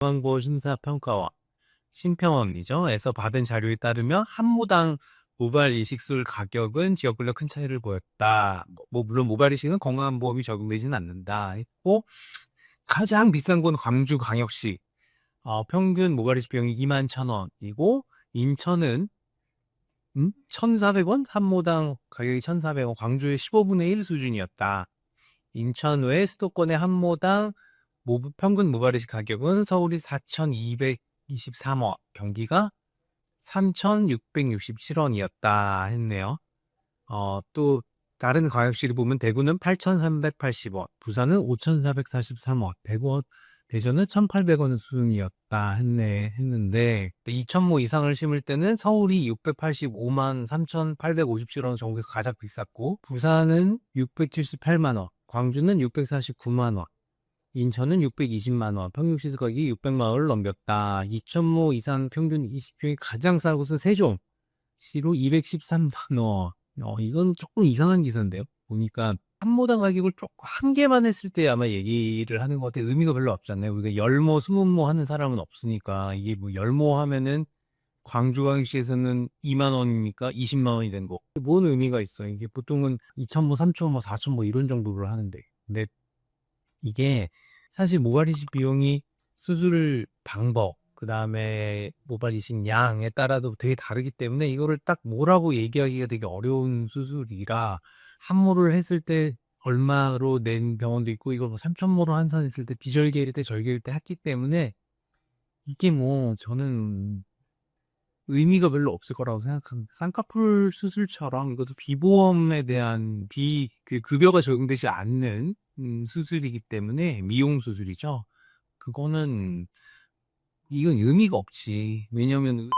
중앙보 심사평가원 심평원이죠.에서 받은 자료에 따르면 한 모당 모발 이식술 가격은 지역별로 큰 차이를 보였다. 뭐, 뭐 물론 모발 이식은 건강보험이 적용되지는 않는다. 했고 가장 비싼 건 광주광역시 어, 평균 모발 이식 비용이 2만 1,000원이고 인천은 음? 1,400원? 한모당 가격이 1,400원. 광주의 15분의 1 수준이었다. 인천 외 수도권의 한모당 모, 평균 모발이식 가격은 서울이 4,223원, 경기가 3,667원이었다 했네요. 어, 또 다른 광역시를 보면 대구는 8,380원, 부산은 5,443원, 대구 대전은 1,800원 수준이었다 했네 했는데 2,000모 이상을 심을 때는 서울이 685만 3,857원 정도에서 가장 비쌌고 부산은 678만 원, 광주는 649만 원, 인천은 620만 원, 평균 시세 가격이 600만 원을 넘겼다. 2,000모 이상 평균 이식 비용이 가장 싼 곳은 세종 시로 213만 원. 어, 이건 조금 이상한 기사인데요. 보니까 한 모당 가격을 조금 한 개만 했을 때 아마 얘기를 하는 것 같아 의미가 별로 없잖아요. 우리가 열모, 스무모 하는 사람은 없으니까 이게 뭐 열모 하면은 광주광역시에서는 2만 원이니까 20만 원이 된 거. 뭔 의미가 있어? 이게 보통은 2,000모, 3,000모, 4,000모 이런 정도를 하는데. 근데 이게 사실 모발 이식 비용이 수술 방법, 그 다음에 모발 이식 양에 따라도 되게 다르기 때문에 이거를 딱 뭐라고 얘기하기가 되게 어려운 수술이라 한모를 했을 때 얼마로 낸 병원도 있고 이걸 뭐 3천모로 환산했을 때 비절개일 때 절개일 때 했기 때문에 이게 뭐 저는 의미가 별로 없을 거라고 생각합니다. 쌍꺼풀 수술처럼 이것도 비보험에 대한 비, 그 급여가 적용되지 않는 음, 수술이기 때문에 미용 수술이죠. 그거는 이건 의미가 없지. 왜냐면